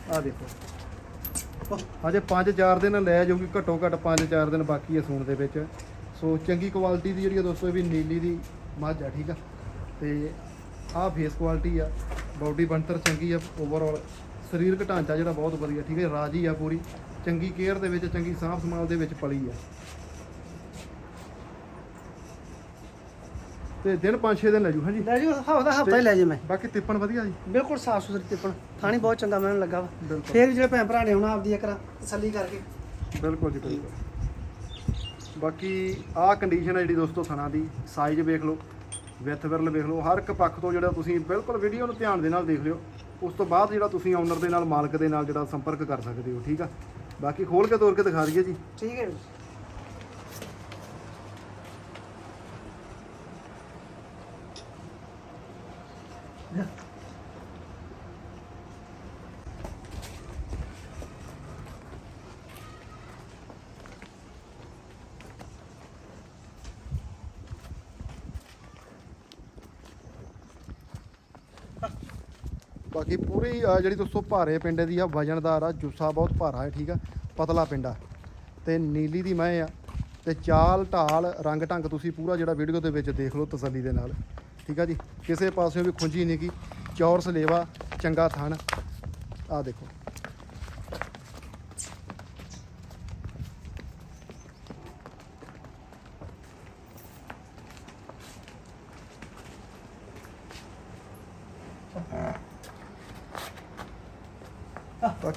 ਆਹ ਦੇਖੋ। ਹਜੇ 5-4 ਦਿਨ ਲੈ ਜਾਊਗੀ, ਘੱਟੋ ਘੱਟ 5-4 ਦਿਨ ਬਾਕੀ ਹੈ ਸੂਣ ਦੇ ਵਿੱਚ। ਸੋ ਚੰਗੀ ਕੁਆਲਿਟੀ ਦੀ ਜਿਹੜੀ ਆ ਦੋਸਤੋ, ਇਹ ਵੀ ਨੀਲੀ ਦੀ ਮੱਝ ਆ, ਠੀਕ ਆ? ਤੇ ਆਹ ਫੇਸ ਕੁਆਲਿਟੀ ਆ ਬਾਡੀ ਬਣਤਰ ਚੰਗੀ ਆ ਓਵਰਆਲ ਸਰੀਰਕ ਢਾਂਚਾ ਜਿਹੜਾ ਬਹੁਤ ਵਧੀਆ, ਠੀਕ ਹੈ ਰਾਜੀ ਆ ਪੂਰੀ। ਚੰਗੀ ਕੇਅਰ ਦੇ ਵਿੱਚ, ਚੰਗੀ ਸਾਂਭ ਸੰਭਾਲ ਦੇ ਵਿੱਚ ਪਲੀ ਆ। ਤੇ ਦਿਨ 5-6 ਦਿਨ ਲੈ ਜੂ ਹਾਂਜੀ। ਲੈ ਜੀ ਹਫਤਾ ਹਫਤਾ ਹੀ ਲੈ ਜੇ ਮੈਂ। ਬਾਕੀ ਤਿੱਪਣ ਵਧੀਆ ਜੀ। ਬਿਲਕੁਲ ਸਾਫ਼ ਸੁਥਰੀ ਤਿੱਪਣ। ਥਾਣੀ ਬਹੁਤ ਚੰਗਾ ਮੈਨੂੰ ਲੱਗਾ ਵਾ। ਬਿਲਕੁਲ। ਫੇਰ ਵੀ ਜਿਹੜੇ ਭੈਣ ਭਰਾ ਨੇ ਆਉਣਾ ਆਪਦੀ ਇੱਕ ਰਾਂ ਤਸੱਲੀ ਕਰਕੇ। ਬਿਲਕੁਲ ਜੀ ਬਿਲਕੁਲ। ਬਾਕੀ ਆਹ ਕੰਡੀਸ਼ਨ ਹੈ ਜਿਹੜੀ ਦੋਸਤੋ ਥਣਾ ਦੀ। ਸਾਈਜ਼ ਵੇਖ ਲਓ ਵਿੱਥ ਵਿਰਲ ਵੇਖ ਲਓ ਹਰ ਇੱਕ ਪੱਖ ਤੋਂ ਜਿਹੜਾ ਤੁਸੀਂ ਬਿਲਕੁਲ ਵੀਡੀਓ ਨੂੰ ਧਿਆਨ ਦੇ ਨਾਲ ਦੇਖ ਲਿਓ। ਉਸ ਤੋਂ ਬਾਅਦ ਜਿਹੜਾ ਤੁਸੀਂ ਓਨਰ ਦੇ ਨਾਲ ਮਾਲਕ ਦੇ ਨਾਲ ਜਿਹੜਾ ਸੰਪਰਕ ਕਰ ਸਕਦੇ ਹੋ ਠੀਕ ਆ? ਬਾਕੀ ਖੋਲ ਕੇ ਤੋੜ ਕੇ ਦਿਖਾ ਦਈਏ ਜੀ। ਠੀਕ ਹੈ ਜੀ। ਬਾਕੀ ਜਿਹੜੀ ਦੋਸਤੋ ਭਾਰੇ ਪਿੰਡ ਦੀ ਆ, ਵਜਨਦਾਰ ਆ, ਜੁੱਸਾ ਬਹੁਤ ਭਾਰਾ ਹੈ, ਠੀਕ ਆ, ਪਤਲਾ ਪਿੰਡਾ ਤੇ ਨੀਲੀ ਦੀ ਮੈਂ ਆ, ਤੇ ਚਾਲ ਢਾਲ ਰੰਗ ਢੰਗ ਤੁਸੀਂ ਪੂਰਾ ਜਿਹੜਾ ਵੀਡੀਓ ਦੇ ਵਿੱਚ ਦੇਖ ਲਓ ਤਸੱਲੀ ਦੇ ਨਾਲ, ਠੀਕ ਆ ਜੀ? ਕਿਸੇ ਪਾਸਿਓਂ ਵੀ ਖੁੰਝੀ ਨਹੀਂ ਕੀ ਚੌਰ ਸਲੇਵਾ, ਚੰਗਾ ਥਣ ਆ ਦੇਖੋ।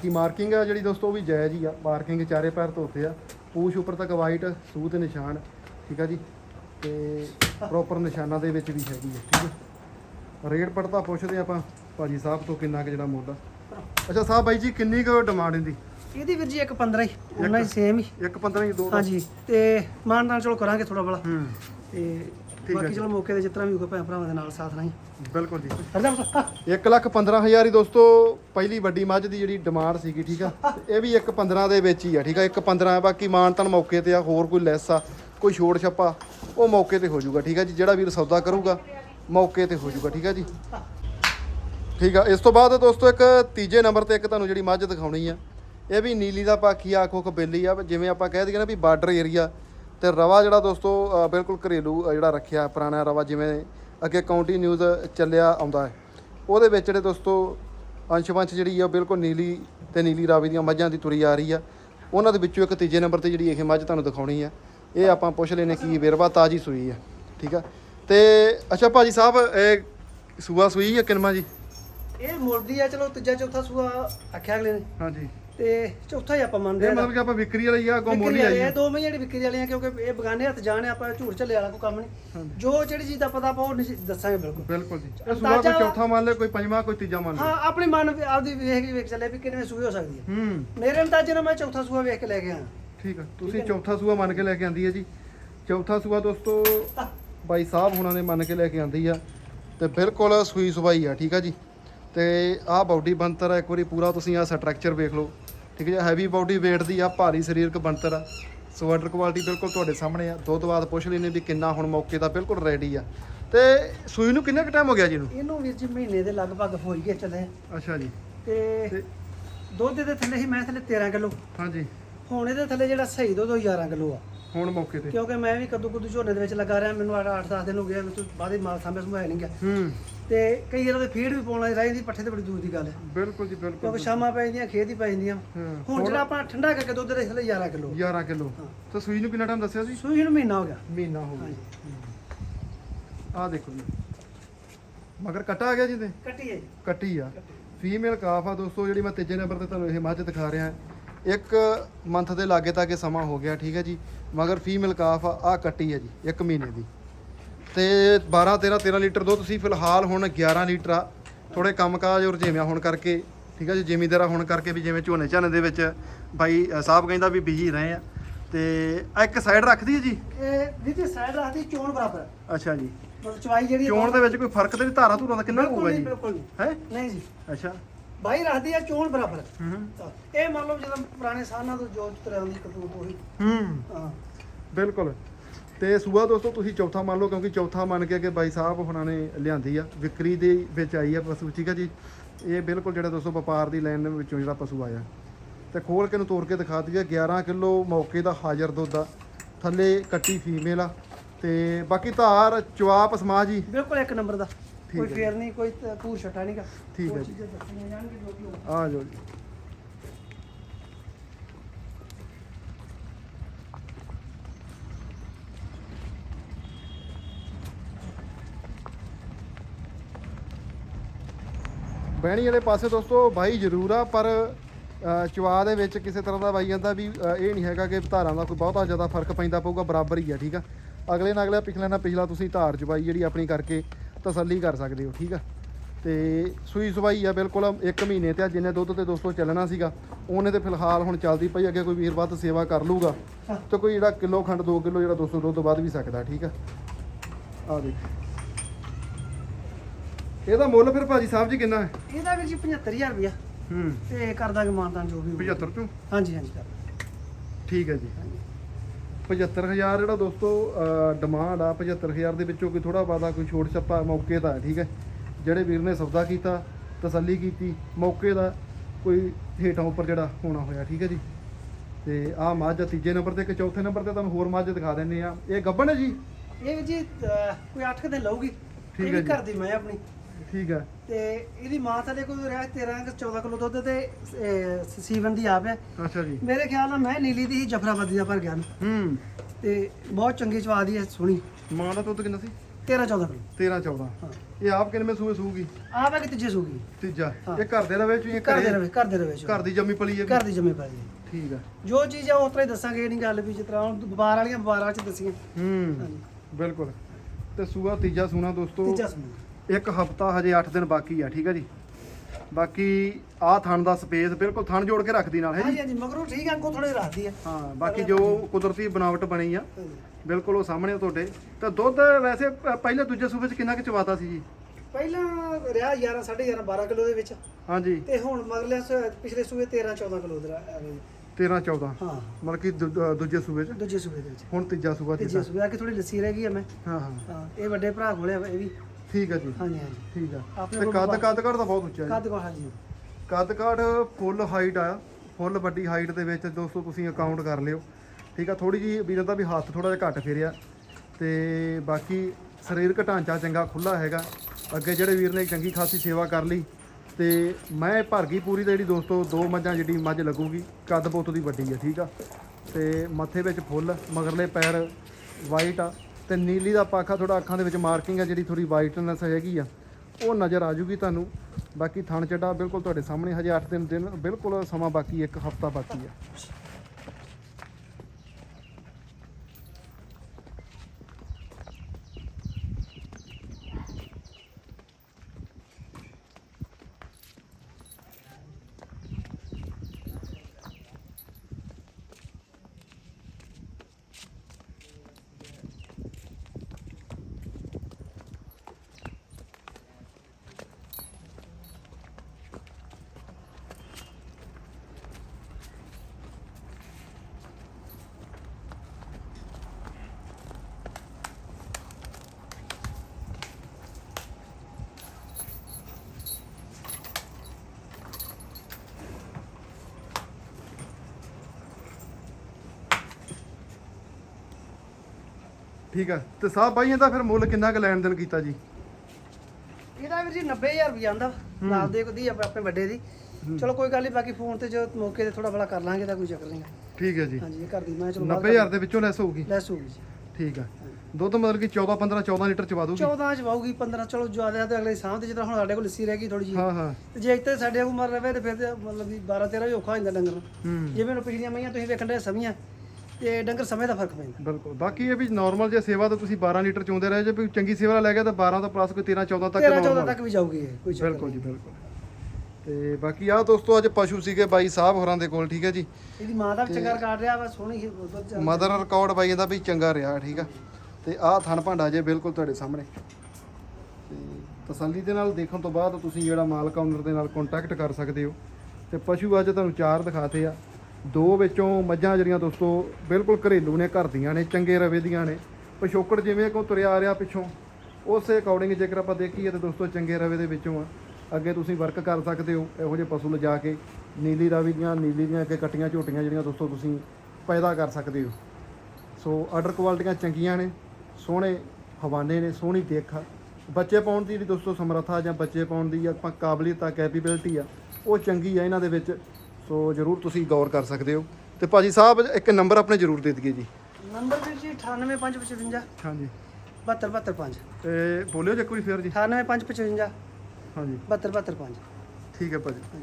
ਬਾਕੀ ਮਾਰਕਿੰਗ ਆ ਜਿਹੜੀ ਦੋਸਤੋ ਉਹ ਵੀ ਜਾਇਜ਼ ਹੀ ਆ। ਮਾਰਕਿੰਗ ਚਾਰੇ ਪੈਰ ਧੋਤੇ ਆ। ਪੂਛ ਉੱਪਰ ਤੱਕ ਵਾਈਟ ਸੂਹ ਤੇ ਨਿਸ਼ਾਨ ਠੀਕ ਆ ਜੀ? ਤੇ ਪ੍ਰੋਪਰ ਨਿਸ਼ਾਨਾਂ ਦੇ ਵਿੱਚ ਵੀ ਹੈਗੀ ਹੈ ਠੀਕ ਹੈ ਰੇਟ ਪੜਤਾ ਪੁੱਛਦੇ ਆਪਾਂ ਭਾਜੀ ਸਾਹਿਬ ਤੋਂ ਕਿੰਨਾ ਕੁ ਜਿਹੜਾ ਮੁੱਲ ਆ। ਅੱਛਾ ਸਾਹਿਬ ਬਾਈ ਜੀ ਕਿੰਨੀ ਕੁ ਡਿਮਾਂਡ ਇਹਦੀ? ਇਹਦੀ ਵੀਰ ਜੀ ਇੱਕ 15 ਹੀ ਉਹਨਾਂ ਹੀ ਸੇਮ ਹੀ। ਇੱਕ 15 ਹੀ ਦੋ? ਹਾਂਜੀ ਤੇ ਮਾਨਦਾਨ ਚਲੋ ਕਰਾਂਗੇ ਥੋੜਾ ਬੜਾ ਹੂੰ। ਤੇ ਬਾਕੀ। ਚਲੋ ਮੌਕੇ ਤੇ ਤਰ੍ਹਾਂ ਵੀ ਹੋਊਗਾ ਭੈਣ ਭਰਾਵਾਂ ਦੇ ਨਾਲ ਸਾਥ ਨਹੀਂ ਬਿਲਕੁਲ ਜੀ। ਹਰਦਾ ਪੁੱਤ 1 ਲੱਖ 15000 ਹੀ ਦੋਸਤੋ ਪਹਿਲੀ ਵੱਡੀ ਮੱਝ ਦੀ ਜਿਹੜੀ ਡਿਮਾਂਡ ਸੀਗੀ ਠੀਕ ਆ? ਇਹ ਵੀ 1 15 ਦੇ ਵਿੱਚ ਹੀ ਆ ਠੀਕ ਆ? 1 15 ਬਾਕੀ ਮਾਨਤਨ ਮੌਕੇ ਤੇ ਆ ਹੋਰ ਕੋਈ ਲੈਸ ਆ ਕੋਈ ਛੋੜ ਛੱਪਾ ਉਹ ਮੌਕੇ ਤੇ ਹੋ ਜਾਊਗਾ ਠੀਕ ਆ ਜੀ? ਜਿਹੜਾ ਵੀਰ ਸੌਦਾ ਕਰੂਗਾ ਮੌਕੇ ਤੇ ਹੋ ਜਾਊਗਾ ਠੀਕ ਆ ਜੀ? ਠੀਕ ਆ ਇਸ ਤੋਂ ਬਾਅਦ ਦੋਸਤੋ ਇੱਕ ਤੀਜੇ ਨੰਬਰ ਤੇ ਇੱਕ ਤੁਹਾਨੂੰ ਜਿਹੜੀ ਮੱਝ ਦਿਖਾਉਣੀ ਆ ਇਹ ਵੀ ਨੀਲੀ ਦਾ ਪਾਖੀ ਆਖੋ ਕਬੇਲੀ ਆ ਜਿਵੇਂ ਆਪਾਂ ਕਹਿ ਦਈਏ ਨਾ ਵੀ ਬਾਰਡਰ ਏਰੀਆ ਤੇ ਰਵਾ ਜਿਹੜਾ ਦੋਸਤੋ ਬਿਲਕੁਲ ਘਰੇਲੂ ਜਿਹੜਾ ਰੱਖਿਆ ਪੁਰਾਣਾ ਰਵਾ ਜਿਵੇਂ ਅੱਗੇ ਕਾਉਂਟੀ ਨਿਊਜ਼ ਚੱਲਿਆ ਆਉਂਦਾ ਹੈ। ਉਹਦੇ ਵਿੱਚ ਜਿਹੜੇ ਦੋਸਤੋ ਅੰਸ਼ਵੰਸ਼ ਜਿਹੜੀ ਆ ਬਿਲਕੁਲ ਨੀਲੀ ਤੇ ਨੀਲੀ ਰਾਵੀ ਦੀਆਂ ਮੱਝਾਂ ਦੀ ਤੁਰੀ ਆ ਰਹੀ ਆ। ਉਹਨਾਂ ਦੇ ਵਿੱਚੋਂ ਇੱਕ ਤੀਜੇ ਨੰਬਰ ਤੇ ਜਿਹੜੀ ਇਹ ਮੱਝ ਤੁਹਾਨੂੰ ਦਿਖਾਉਣੀ ਆ। ਇਹ ਆਪਾਂ ਪੁੱਛ ਲੈਨੇ ਕੀ ਵੇਰਵਾ ਤਾਜੀ ਸੂਈ ਆ ਠੀਕ ਆ? ਤੇ ਅੱਛਾ ਭਾਜੀ ਸਾਹਿਬ ਇਹ ਸੂਆ ਸੂਈ ਆ ਕਿਨਮਾ ਜੀ? ਇਹ ਮੁਰਦੀ ਆ ਚਲੋ ਤੀਜਾ ਚੌਥਾ ਸੂਆ ਆਖਿਆ ਅਗਲੇ ਨੇ। ਹਾਂਜੀ। ਤੇ ਚੌਥਾ ਹੀ ਆਪਾਂ ਮੰਨਦੇ ਇਹ ਆ ਮਤਲਬ ਕਿ ਆਪਾਂ ਵਿਕਰੀ ਵਾਲੀ ਆ ਅੱਗੋਂ ਵਿਕਰੀ ਮੋਲੀ ਵਾਲੇ ਆਈ ਆ। ਆ। ਦੋ ਮਹੀਨੇ ਜਿਹੜੀ ਵਿਕਰੀ ਵਾਲੀਆਂ ਕਿਉਂਕਿ ਇਹ ਬਗਾਨੇ ਹੱਥ ਜਾਣੇ ਆਪਾਂ ਝੂਠ ਝੱਲੇ ਵਾਲਾ ਕੋਈ ਕੰਮ ਨਹੀਂ। ਹਾਂਜੀ। ਜੋ ਜਿਹੜੀ ਚੀਜ਼ ਦਾ ਪਤਾ ਆਪਾਂ ਉਹ ਨਿਸ਼- ਦੱਸਾਂਗੇ ਬਿਲਕੁਲ। ਬਿਲਕੁਲ ਜੀ। ਇਹ ਸੂਆ ਕੋਈ ਚੌਥਾ ਮੰਨ ਲੈ ਕੋਈ ਪੰਜਵਾਂ ਕੋਈ ਤੀਜਾ ਮੰਨ ਲੈ ਹਾਂ ਆਪਣੀ ਮਨ ਵੀ ਆਪਦੀ ਵੇਖ ਕੇ ਵੇਖ ਚੱਲੇ ਵੀ ਕਿੰਨੇ ਸੂਏ ਹੋ ਸਕਦੀ ਹੈ ਹੂੰ। ਮੇਰੇ ਅੰਦਾਜ਼ੇ ਨਾਲ ਮੈਂ ਚੌਥਾ ਸੂਆ ਵੇਖ ਕੇ ਲੈ ਕੇ ਆਇਆ। ਠੀਕ ਆ। ਤੁਸੀਂ ਚੌਥਾ ਸੂਆ ਮੰਨ ਕੇ ਲੈ ਕੇ ਆਂਦੀ ਹੈ ਜੀ। ਚੌਥਾ ਸੂਆ ਦੋਸਤੋ ਬਾਈ ਸਾਹਿਬ ਹੁਣਾਂ ਨੇ ਮੰਨ ਕੇ ਲੈ ਕੇ ਆਂਦੀ ਆ। ਤੇ ਬਿਲਕੁਲ ਸੂਈ ਸੁਬਾਈ ਆ ਠੀਕ ਆ ਜੀ। ਤੇ ਆਹ ਬਾਡੀ ਬਣਤਰ ਆ ਇੱਕ ਵਾਰੀ ਪੂਰਾ ਤੁਸੀਂ ਆਹ ਸਟਰਕਚਰ ਵੇਖ ਲਓ। ਠੀਕ ਹੈ ਹੈਵੀ ਬਾਡੀ weight ਦੀ ਆ ਭਾਰੀ ਸਰੀਰਕ ਬਣਤਰ ਆ। ਸਵਾਡਰ ਕੁਆਲਿਟੀ ਬਿਲਕੁਲ ਤੁਹਾਡੇ ਸਾਹਮਣੇ ਆ। ਦੋ ਤੋਂ ਬਾਅਦ ਪੁੱਛ ਲੈਨੇ ਵੀ ਕਿੰਨਾ ਹੁਣ ਮੌਕੇ ਦਾ ਬਿਲਕੁਲ ਰੈਡੀ ਆ। ਤੇ ਸੂਈ ਨੂੰ ਕਿੰਨਾ ਕੁ ਟਾਈਮ ਹੋ ਗਿਆ ਜੀ ਨੂੰ ਇਹਨੂੰ ਵੀਰ ਜੀ ਮਹੀਨੇ ਦੇ ਲਗਭਗ ਹੋ ਹੀ ਗਏ ਚੱਲੇ। ਅੱਛਾ ਜੀ। ਤੇ ਤੇ ਦੁੱਧ ਦੇ ਥੱਲੇ ਹੀ ਮੈਂ ਥੱਲੇ 13 ਕਿਲੋ। ਹਾਂਜੀ। ਹੁਣ ਇਹਦੇ ਥੱਲੇ ਜਿਹੜਾ ਸਹੀ ਦੁੱਧ ਉਹ 11 ਕਿਲੋ ਆ। ਹੁਣ ਮੌਕੇ ਤੇ। ਕਿਉਂਕਿ ਮੈਂ ਵੀ ਕੱਦੂ ਕੁੱਦੂ ਝੋਨੇ ਦੇ ਵਿੱਚ ਲੱਗਾ ਰਿਹਾ ਮੈਨੂੰ 8-10 ਦਿਨ ਹੋ ਗਏ ਵਿੱਚ ਬਾਅਦ ਮਾਲ ਸਾਂਭੇ ਸੰਭਾਇਆ ਨਹੀਂ ਗਿਆ ਹੂੰ। ਤੇ ਕਈ ਇਹਨਾਂ ਦੇ ਫੀਡ ਵੀ ਪਾਉਣਾ ਰਹਿ ਜਾਂਦੀ ਪੱਠੇ ਤੇ ਬੜੀ ਦੂਰ ਦੀ ਗੱਲ ਹੈ। ਬਿਲਕੁਲ ਜੀ ਕਿਉਂਕਿ ਬਿਲਕੁਲ ਸ਼ਾਮਾਂ ਪੈ ਜਾਂਦੀਆਂ ਖੇਤ ਹੀ ਪੈ ਜਾਂਦੀਆਂ। ਹੁਣ ਜਿਹੜਾ ਆਪਣਾ ਠੰਡਾ ਕਰਕੇ ਦੁੱਧ ਦੇ ਥੱਲੇ 11 ਕਿਲੋ। 11 ਕਿਲੋ। ਤਾਂ ਸੂਈ ਨੂੰ ਕਿੰਨਾ ਟਾਈਮ ਦੱਸਿਆ ਸੀ? ਸੂਈ ਨੂੰ ਮਹੀਨਾ ਹੋ ਗਿਆ। ਮਹੀਨਾ ਹੋ ਗਿਆ। ਆਹ ਦੇਖੋ ਜੀ। ਮਗਰ ਕੱਟਾ ਆ ਗਿਆ ਜੀ ਤੇ ਕੱਟੀ ਹੈ ਜੀ। ਕੱਟੀ ਆ। ਫੀਮੇਲ ਕਾਫ ਆ ਦੋਸਤੋ ਜਿਹੜੀ ਮੈਂ ਤੀਜੇ ਨੰਬਰ ਤੇ ਤੁਹਾਨੂੰ ਇਹ ਮੱਝ ਦਿਖਾ ਰਿਹਾ। ਇੱਕ ਮੰਥ ਦੇ ਲਾਗੇ ਤੱਕ ਇਹ ਸਮਾਂ ਹੋ ਗਿਆ ਠੀਕ ਹੈ ਜੀ। ਮਗਰ ਫੀਮੇਲ ਕਾਫ ਆ ਆਹ ਕੱਟੀ ਹੈ ਜੀ ਇੱਕ ਮਹੀਨੇ ਦੀ। ਤੇ 12 13 13 ਲੀਟਰ ਦੁੱਧ ਤੁਸੀਂ ਫਿਲਹਾਲ ਹੁਣ 11 ਲੀਟਰ ਆ। ਥੋੜੇ ਕੰਮਕਾਜ ਔਰ ਜਿਵੇਂ ਹੁਣ ਕਰਕੇ ਠੀਕ ਹੈ ਜੀ ਜ਼ਿਮੀਂਦਾਰਾ ਹੁਣ ਕਰਕੇ ਵੀ ਜਿਵੇਂ ਝੋਨੇ ਝਾਨੇ ਦੇ ਵਿੱਚ ਅ, ਸਾਹਿਬ ਕਹਿੰਦਾ ਵੀ ਬਿਜ਼ੀ ਰਹੇ ਆ। ਤੇ ਆਹ ਇੱਕ ਸਾਈਡ ਰੱਖਦੀ ਹੈ ਜੀ? ਇਹ ਜਿਹਦੀ ਸਾਈਡ ਰੱਖਦੀ ਚੋਣ ਬਰਾਬਰ। ਅੱਛਾ ਜੀ। ਮਤਲਬ ਚਵਾਈ ਜਿਹੜੀ ਹੈ ਚੋਣ ਦੇ ਵਿੱਚ ਕੋਈ ਫ਼ਰਕ ਤੇ ਨਹੀਂ ਧਾਰਾ ਧੂਰਾ ਦਾ ਕਿੰਨਾ ਹੋਊਗਾ ਜੀ ਬਿਲਕੁਲ ਨਹੀਂ ਹੈ? ਨਹੀਂ ਜੀ। ਅੱਛਾ। ਬਾਈ ਰੱਖਦੀ ਆ ਚੋਣ ਬਰਾਬਰ। ਹੈ। ਤਾਂ ਇਹ ਮੰਨ ਲਓ ਜਦੋਂ ਪੁਰਾਣੇ ਸਾਲਾਂ ਤੋਂ ਜੋ ਤਰ੍ਹਾਂ ਦੀ ਕਤੂਤ ਉਹੀ ਹੂੰ। ਹਾਂ। ਬਿਲਕੁਲ। ਤੇ ਸੂਆ ਦੋਸਤੋ ਤੁਸੀਂ ਚੌਥਾ ਮੰਨ ਲਓ ਕਿਉਂਕਿ ਚੌਥਾ ਮੰਨ ਕੇ ਕਿ ਬਾਈ ਸਾਹਿਬ ਹੁਣਾਂ ਨੇ ਲਿਆਂਦੀ ਆ। ਵਿਕਰੀ ਦੇ ਵਿੱਚ ਆਈ ਆ ਪਸ਼ੂ ਠੀਕ ਆ ਜੀ? ਇਹ ਬਿਲਕੁਲ ਜਿਹੜਾ ਦੋਸਤੋ ਵਪਾਰ ਦੀ ਲਾਈਨ ਵਿੱਚੋਂ ਜਿਹੜਾ ਪਸ਼ੂ ਆਇਆ। ਤੇ ਖੋਲ ਕੇ ਨੂੰ ਤੋੜ ਕੇ ਦਿਖਾ ਦਈਏ 11 ਕਿਲੋ ਮੌਕੇ ਦਾ ਹਾਜ਼ਰ ਦੁੱਧ ਆ। ਥੱਲੇ ਕੱਟੀ ਫੀਮੇਲ ਆ। ਤੇ ਬਾਕੀ ਧਾਰ ਚਵਾਪ ਸਮਾ ਜੀ। ਬਿਲਕੁਲ ਇੱਕ ਨੰਬਰ ਦਾ। ਕੋਈ ਹੈ ਫੇਰ ਨਹੀਂ ਕੋਈ ਤ- ਧੂੜ ਛਟਾ ਨਹੀਂਗਾ ਠੀਕ ਹੈ ਜੀ। ਚੀਜ਼ਾਂ ਦੱਸੀਆਂ ਜਾਣਗੇ ਜੋ ਵੀ ਹੋਊ। ਆ ਜਾਓ ਜੀ ਬਹਿਣੀ ਵਾਲੇ ਪਾਸੇ ਦੋਸਤੋ ਬਾਈ ਜ਼ਰੂਰ ਆ ਪਰ ਅ, ਚਵਾ ਦੇ ਵਿੱਚ ਕਿਸੇ ਤਰ੍ਹਾਂ ਦਾ ਬਾਈ ਕਹਿੰਦਾ ਵੀ ਅ, ਇਹ ਨਹੀਂ ਹੈਗਾ ਕਿ ਧਾਰਾਂ ਦਾ ਕੋਈ ਬਹੁਤਾ ਜ਼ਿਆਦਾ ਫ਼ਰਕ ਪੈਂਦਾ ਪਊਗਾ ਬਰਾਬਰ ਹੀ ਆ ਠੀਕ ਆ ਅਗਲੇ ਨਾਲ ਅਗਲਾ ਪਿਛਲੇ ਨਾਲ ਪਿਛਲਾ ਤੁਸੀਂ ਧਾਰ ਚਵਾਈ ਜਿਹੜੀ ਆਪਣੀ ਕਰਕੇ ਤਸੱਲੀ ਕਰ ਸਕਦੇ ਹੋ ਠੀਕ ਆ? ਤੇ ਸੂਈ ਸਵਾਈ ਆ ਬਿਲਕੁਲ 1 ਮਹੀਨੇ ਤੇ ਜਿੰਨੇ ਦੁੱਧ ਤੇ ਦੋਸਤੋ ਚੱਲਣਾ ਸੀਗਾ ਉਹਨੇ ਤੇ ਫਿਲਹਾਲ ਹੁਣ ਚੱਲਦੀ ਪਈ ਅੱਗੇ ਕੋਈ ਵੀਰ ਵੱਧ ਸੇਵਾ ਕਰ ਲੂਗਾ ਤੇ ਕੋਈ ਜਿਹੜਾ ਕਿਲੋ ਖੰਡ 2 ਕਿਲੋ ਜਿਹੜਾ ਦੋਸਤੋ ਦੁੱਧ ਵੱਧ ਵੀ ਸਕਦਾ ਠੀਕ ਆ? ਆ ਦੇਖ। ਇਹਦਾ ਮੁੱਲ ਫਿਰ ਭਾਜੀ ਸਾਹਿਬ ਜੀ ਕਿੰਨਾ ਹੈ? ਇਹਦਾ ਵੀਰ ਜੀ 75000 ਰੁਪਇਆ। ਹੂੰ। ਤੇ ਕਰ ਦਾਂਗੇ ਮਾਨਤਾਨ ਜੋ ਵੀ ਹੋਊ। 75 ਤੋਂ ਹਾਂਜੀ ਹਾਂਜੀ। ਠੀਕ ਹੈ ਜੀ। 75000 ਜਿਹੜਾ ਦੋਸਤੋ ਡਿਮਾਂਡ ਆ 75000 ਦੇ ਵਿੱਚੋਂ ਕੋਈ ਥੋੜਾ ਬਾਦਾ ਕੋਈ ਛੋਟ ਛੱਪਾ ਮੌਕੇ ਦਾ ਠੀਕ ਹੈ? ਜਿਹੜੇ ਵੀਰ ਨੇ ਸੌਦਾ ਕੀਤਾ ਤਸੱਲੀ ਕੀਤੀ ਮੌਕੇ ਦਾ ਕੋਈ ਹੇਠਾਂ ਉੱਪਰ ਜਿਹੜਾ ਹੋਣਾ ਹੋਇਆ ਠੀਕ ਹੈ ਜੀ? ਤੇ ਆਹ ਮੱਝ ਆ ਤੀਜੇ ਨੰਬਰ ਤੇ ਇੱਕ ਚੌਥੇ ਨੰਬਰ ਤੇ ਤੁਹਾਨੂੰ ਹੋਰ ਮੱਝ ਦਿਖਾ ਦਿੰਨੇ ਆ ਇਹ ਗੱਬਣ ਹੈ ਜੀ? ਇਹ ਜੀ ਕੋਈ 8 ਦਿਨ ਲਊਗੀ। ਠੀਕ ਹੈ। ਘਰ ਦੀ ਮੈਂ ਆਪਣੀ। ਠੀਕ ਹੈ। ਤੇ ਇਹਦੀ ਮਾਂ ਥਲੇ ਕੋਈ ਰਿਹਾ 13 ਕਿ 14 ਕਿਲੋ ਦੁੱਧ ਤੇ ਸੀਵਨ ਦੀ ਆਪ ਹੈ। ਅੱਛਾ ਜੀ। ਮੇਰੇ ਖਿਆਲ ਨਾਲ ਮੈਂ ਨੀਲੀ ਦੀ ਹੀ ਜਫਰਾਬਾਦੀ ਦਾ ਭਰ ਗਿਆ ਨੂੰ। ਹੂੰ। ਤੇ ਬਹੁਤ ਚੰਗੀ ਚਵਾ ਦੀ ਹੈ ਸੋਹਣੀ। ਮਾਂ ਦਾ ਦੁੱਧ ਕਿੰਨਾ ਸੀ? 13 14 ਕਿਲੋ। 13 14 ਹਾਂ। ਇਹ ਆਪ ਕਿੰਨੇ ਸੂਏ ਸੂਗੀ ਆ ਵਾ ਕਿ ਤੀਜੇ ਸੂਗੀ ਤੀਜਾ। ਹਾਂ। ਇਹ ਘਰ ਦੇ ਰਵੇ ਚ ਇਹ ਘਰ ਦੇ ਰਵੇ ਘਰ ਦੇ ਰਵੇ ਚ। ਘਰ ਦੀ ਜੰਮੀ ਪਲੀ ਹੈ ਘਰ ਦੀ ਜੰਮੇ ਪਈ ਹੈ। ਠੀਕ ਆ ਜੋ ਚੀਜ਼ ਆ ਉਸ ਤਰ੍ਹਾਂ ਹੀ ਦੱਸਾਂਗੇ ਇਹ ਨਹੀਂ ਗੱਲ ਵੀ ਜਿਸ ਤਰ੍ਹਾਂ ਹੁਣ ਬਾਹਰ ਵਾਲੀਆਂ ਬਾਹਰ ਚ ਦੱਸੀਆਂ। ਹੂੰ। ਬਿਲਕੁਲ। ਤੇ ਸੂਆ ਤੀਜਾ ਸੂਣਾ ਦੋਸਤੋ। ਤੀਜਾ ਸੂਣਾ। ਇੱਕ ਹਫਤਾ ਹਜੇ 8 ਦਿਨ ਬਾਕੀ ਆ ਠੀਕ ਆ ਜੀ। ਬਾਕੀ ਆ ਥਣ ਦਾ ਸਪੇਸ ਬਿਲਕੁਲ ਥਣ ਜੋੜ ਕੇ ਰੱਖਦੀ ਨਾਲ ਹੈ ਜੀ? ਹਾਂਜੀ ਮਗਰੋਂ ਠੀਕ ਆ ਕੋ ਥੋੜੇ ਰੱਖਦੀ ਆ। ਹਾਂ ਬਾਕੀ ਜੋ ਕੁਦਰਤੀ ਬਣਾਵਟ ਬਣੀ ਆ। ਬਿਲਕੁਲ ਉਹ ਸਾਹਮਣੇ ਤੁਹਾਡੇ। ਤਾਂ ਦੁੱਧ ਵੈਸੇ ਪਹਿਲੇ ਦੂਜੇ ਸੂਬੇ ਚ ਕਿੰਨਾ ਕੁ ਚਵਾਤਾ ਸੀ ਜੀ? ਪਹਿਲਾਂ ਰਿਹਾ 11 11.5 12 ਕਿਲੋ ਦੇ ਵਿੱਚ। ਹਾਂਜੀ। ਤੇ ਹੁਣ ਮਗਲੇ ਸ- ਪਿਛਲੇ ਸੂਏ 13 14 ਕਿਲੋ ਦਾ ਐਵੇਂ 13 14 ਹਾਂ। ਮਤਲਬ ਕਿ ਦੂਜੇ ਸੂਬੇ ਚ? ਦੂਜੇ ਸੂਏ ਦੇ ਵਿੱਚ। ਹੁਣ ਤੀਜਾ ਸੂਬਾ ਤੀਜੇ ਆ ਕਿ ਥੋੜੀ ਲੱਸੀ ਰਹਿ ਗਈ ਆ ਮੈਂ। ਹਾਂ ਹਾਂ। ਹਾਂ ਇਹ ਵੱਡੇ ਭਰਾ ਕੋਲੇ ਇਹ ਵੀ। ਠੀਕ ਆ ਜੀ। ਹਾਂਜੀ ਹਾਂਜੀ। ਠੀਕ ਆ ਆਪਣੇ ਤੇ ਕੋਲ ਕੱਦ ਕੱਦ ਘੜ ਦਾ ਬਹੁਤ ਉੱਚਾ ਜੀ। ਕੱਦ ਕੋ ਹਾਂਜੀ। ਕੱਦ ਕਾਠ ਫੁੱਲ ਹਾਈਟ ਆ। ਫੁੱਲ ਵੱਡੀ ਹਾਈਟ ਦੇ ਵਿੱਚ ਦੋਸਤੋ ਤੁਸੀਂ ਅਕਾਊਂਟ ਕਰ ਲਿਓ। ਠੀਕ ਆ ਥੋੜੀ ਜੀ ਵੀਰਾਂ ਦਾ ਵੀ ਹੱਥ ਥੋੜਾ ਜਿਹਾ ਘੱਟ ਫਿਰਿਆ। ਤੇ ਬਾਕੀ ਸਰੀਰਕ ਢਾਂਚਾ ਚੰਗਾ ਖੁੱਲਾ ਹੈਗਾ। ਅੱਗੇ ਜਿਹੜੇ ਵੀਰ ਨੇ ਚੰਗੀ ਖਾਸੀ ਸੇਵਾ ਕਰ ਲਈ। ਤੇ ਮੈਂ ਭਰ ਗਈ ਪੂਰੀ ਤੇ ਜਿਹੜੀ ਦੋਸਤੋ ਦੋ ਮੱਝਾਂ ਜਿਹੜੀ ਮੱਝ ਲੱਗੂਗੀ ਕੱਦ ਬੁੱਤ ਦੀ ਵੱਡੀ ਆ ਠੀਕ ਆ। ਤੇ ਮੱਥੇ ਵਿੱਚ ਫੁੱਲ ਮਗਰਲੇ ਪੈਰ ਵਾਈਟ ਆ। ਤੇ ਨੀਲੀ ਦਾ ਪਾਖਾ ਥੋੜਾ ਅੱਖਾਂ ਦੇ ਵਿੱਚ ਮਾਰਕਿੰਗ ਆ, ਜਿਹੜੀ ਥੋੜੀ ਵਾਈਟਨੈਸ ਹੈਗੀ ਆ, ਉਹ ਨਜ਼ਰ ਆ ਜੂਗੀ ਤੁਹਾਨੂੰ। ਬਾਕੀ ਥਣ ਚੱਡਾ ਬਿਲਕੁਲ ਤੁਹਾਡੇ ਸਾਹਮਣੇ, ਹਜੇ 8 ਦਿਨ ਦਿਨ ਬਿਲਕੁਲ ਸਮਾਂ ਬਾਕੀ ਇੱਕ ਹਫਤਾ ਬਾਕੀ ਆ। ਠੀਕ ਆ। ਤੇ ਸਾਹਿਬ ਬਾਈ ਇਹਦਾ ਫਿਰ ਮੁੱਲ ਕਿੰਨਾ ਕੁ ਲੈਣ ਦੇਣ ਕੀਤਾ ਜੀ? ਇਹਦਾ ਵੀਰ ਜੀ 90000 ਰੁਪਏ ਆਂਦਾ ਨਾਲ ਦੇ ਕਦੀ ਆਪਣੇ ਵੱਡੇ ਦੀ। ਚਲੋ ਕੋਈ ਗੱਲ ਨਹੀਂ ਬਾਕੀ ਫੋਨ ਤੇ ਜੋ ਮੌਕੇ ਤੇ ਥੋੜਾ ਬੜਾ ਕਰ ਲਾਂਗੇ ਤਾਂ ਕੋਈ ਚੱਕਰ ਨਹੀਂ ਠੀਕ ਹੈ ਜੀ। ਹਾਂਜੀ ਇਹ ਘਰ ਦੀ ਮੈਂ ਚਲੋ ਬਾਅਦ 90000 ਦੇ ਵਿੱਚੋਂ ਲੈਸ ਹੋਊਗੀ? ਲੈਸ ਹੋਊਗੀ ਜੀ। ਠੀਕ ਆ। ਦੁੱਧ ਮਤਲਬ ਕਿ 14 15 14 ਲੀਟਰ ਚਵਾ ਦੂਗੀ 14 ਚ ਪਾਊਗੀ 15 ਚਲੋ ਜ਼ਿਆਦਾ ਤੇ ਅਗਲੇ ਸਾਹ ਤੇ ਜਿੱਦਾਂ ਹੁਣ ਸਾਡੇ ਕੋਲ ਲੱਸੀ ਰਹਿ ਗਈ ਥੋੜੀ ਜੀ ਹਾਂ ਹਾਂ। ਤੇ ਜੇ ਇੱਥੇ ਸਾਡੇ ਕੋਲ ਮਰ ਰਵੇ ਤੇ ਫਿਰ ਮਤਲਬ ਵੀ 12 13 ਵੀ ਔਖਾ ਹੋ ਜਾਂਦਾ ਡੰਗਰ ਜਿਵੇਂ ਹੁਣ ਪਿਛਲੀਆਂ ਮਈਆਂ ਤੁਸੀਂ ਵੇਖਣ ਦੇ ਸਮੀਆਂ ਤੇ ਡੰਗਰ ਸਮੇਂ ਦਾ ਫ਼ਰਕ ਪੈਂਦਾ। ਬਿਲਕੁਲ। ਬਾਕੀ ਇਹ ਵੀ ਨਾਰਮਲ ਜੇ ਸੇਵਾ ਤਾਂ ਤੁਸੀਂ 12 ਲੀਟਰ ਚੋਂਦੇ ਰਹੇ ਜੇ ਵੀ ਚੰਗੀ ਸੇਵਾ ਲੈ ਗਿਆ ਤਾਂ 12 ਤੋਂ ਪਲੱਸ ਕੋਈ 13 14 ਤੱਕ 13 14 normal। ਤੱਕ ਵੀ ਜਾਊਗੀ ਇਹ ਕੋਈ ਚੱਕਰ ਬਿਲਕੁਲ ਜੀ ਬਿਲਕੁਲ। ਤੇ ਬਾਕੀ ਆ ਦੋਸਤੋ ਅੱਜ ਪਸ਼ੂ ਸੀਗੇ ਬਾਈ ਸਾਹਿਬ ਹੋਰਾਂ ਦੇ ਕੋਲ ਠੀਕ ਹੈ ਜੀ। ਇਹਦੀ ਮਾਂ ਦਾ ਵੀ ਚੰਗਾ ਕਾਟ ਰਿਹਾ ਵਾ ਸੋਹਣੀ ਮਦਰ ਰਿਕਾਰਡ ਬਾਈ ਇਹਦਾ ਵੀ ਚੰਗਾ ਰਿਹਾ ਠੀਕ ਆ। ਤੇ ਆਹ ਥਣ ਭਾਂਡਾ ਜੇ ਬਿਲਕੁਲ ਤੁਹਾਡੇ ਸਾਹਮਣੇ। ਤੇ ਤਸੱਲੀ ਦੇ ਨਾਲ ਦੇਖਣ ਤੋਂ ਬਾਅਦ ਤੁਸੀਂ ਜਿਹੜਾ ਮਾਲਕ ਓਨਰ ਦੇ ਨਾਲ ਕੰਟੈਕਟ ਕਰ ਸਕਦੇ ਹੋ। ਤੇ ਪਸ਼ੂ ਅੱਜ ਤੁਹਾਨੂੰ ਚਾਰ ਦਿਖਾਤੇ ਆ। ਦੋ ਵਿੱਚੋਂ ਮੱਝਾਂ ਜਿਹੜੀਆਂ ਦੋਸਤੋ ਬਿਲਕੁਲ ਘਰੇਲੂ ਨੇ ਘਰ ਦੀਆਂ ਨੇ, ਚੰਗੇ ਰਵੇ ਦੀਆਂ ਨੇ। ਪਿਛੋਕੜ ਜਿਵੇਂ ਕੋ ਤੁਰਿਆ ਆ ਰਿਹਾ ਪਿੱਛੋਂ, ਉਸੇ ਅਕੋਰਡਿੰਗ ਜੇਕਰ ਆਪਾਂ ਦੇਖੀਏ ਤਾਂ ਦੋਸਤੋ ਚੰਗੇ ਰਵੇ ਦੇ ਵਿੱਚੋਂ ਆ। ਅੱਗੇ ਤੁਸੀਂ ਵਰਕ ਕਰ ਸਕਦੇ ਹੋ, ਇਹੋ ਜਿਹੇ ਪਸ਼ੂ ਲਿਜਾ ਕੇ, ਨੀਲੀ ਰਾਵੀ ਦੀਆਂ, ਨੀਲੀ ਦੀਆਂ ਅੱਗੇ ਕੱਟੀਆਂ ਝੋਟੀਆਂ ਜਿਹੜੀਆਂ ਦੋਸਤੋ ਤੁਸੀਂ ਪੈਦਾ ਕਰ ਸਕਦੇ ਹੋ। ਸੋ ਆਰਡਰ ਕੁਆਲਿਟੀਆਂ ਚੰਗੀਆਂ ਨੇ, ਸੋਹਣੇ ਹਵਾਨੇ ਨੇ, ਸੋਹਣੀ ਦੇਖ ਆ। ਬੱਚੇ ਪਾਉਣ ਦੀ ਜਿਹੜੀ ਦੋਸਤੋ ਸਮਰੱਥਾ ਜਾਂ ਬੱਚੇ ਪਾਉਣ ਦੀ ਆਪਾਂ ਕਾਬਲੀਅਤ ਆ ਕੈਪੇਬਿਲਿਟੀ ਆ, ਉਹ ਚੰਗੀ ਆ ਇਹਨਾਂ ਦੇ ਵਿੱਚ। ਸੋ ਜਰੂਰ ਤੁਸੀਂ ਗੌਰ ਕਰ ਸਕਦੇ ਹੋ। ਤੇ ਭਾਜੀ ਸਾਹਿਬ ਇੱਕ ਨੰਬਰ ਆਪਣੇ ਜਰੂਰ ਦੇ ਦਈਏ ਜੀ। ਨੰਬਰ ਵੀਰ ਜੀ 98555 ਹਾਂਜੀ। 72725 ਤੇ ਬੋਲਿਓ ਜੇ ਕੋਈ ਫੇਰ ਜੀ। 98555 ਹਾਂਜੀ। 72725 ਠੀਕ ਹੈ ਭਾਜੀ।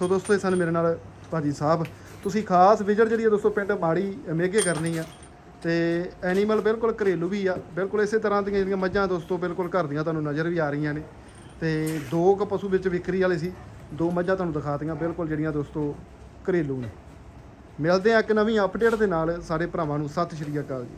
ਸੋ ਦੋਸਤੋ ਇਹ ਸਨ ਮੇਰੇ ਨਾਲ ਭਾਜੀ ਸਾਹਿਬ। ਤੁਸੀਂ ਖਾਸ ਵਿਜ਼ਿਟ ਜਿਹੜੀ ਹੈ ਦੋਸਤੋ ਪਿੰਡ ਮਾੜੀ ਮੇਗੇ ਕਰਨੀ ਆ। ਤੇ ਐਨੀਮਲ ਬਿਲਕੁਲ ਘਰੇਲੂ ਵੀ ਆ। ਬਿਲਕੁਲ ਇਸੇ ਤਰ੍ਹਾਂ ਦੀਆਂ ਜਿਹੜੀਆਂ ਮੱਝਾਂ ਦੋਸਤੋ ਬਿਲਕੁਲ ਘਰ ਦੀਆਂ ਤੁਹਾਨੂੰ ਨਜ਼ਰ ਵੀ ਆ ਰਹੀਆਂ ਨੇ। ਤੇ ਦੋ ਕੁ ਪਸ਼ੂ ਵਿੱਚ ਵਿਕਰੀ ਵਾਲੇ ਸੀ। ਦੋ ਮੱਝਾਂ ਤੁਹਾਨੂੰ ਦਿਖਾਤੀਆਂ, ਬਿਲਕੁਲ ਜਿਹੜੀਆਂ ਦੋਸਤੋ ਘਰੇਲੂ ਨੇ। ਮਿਲਦੇ ਆ ਇੱਕ ਨਵੀਂ ਅਪਡੇਟ ਦੇ ਨਾਲ, ਸਾਡੇ ਭਰਾਵਾਂ ਨੂੰ, ਸਤਿ ਸ਼੍ਰੀ ਅਕਾਲ ਜੀ।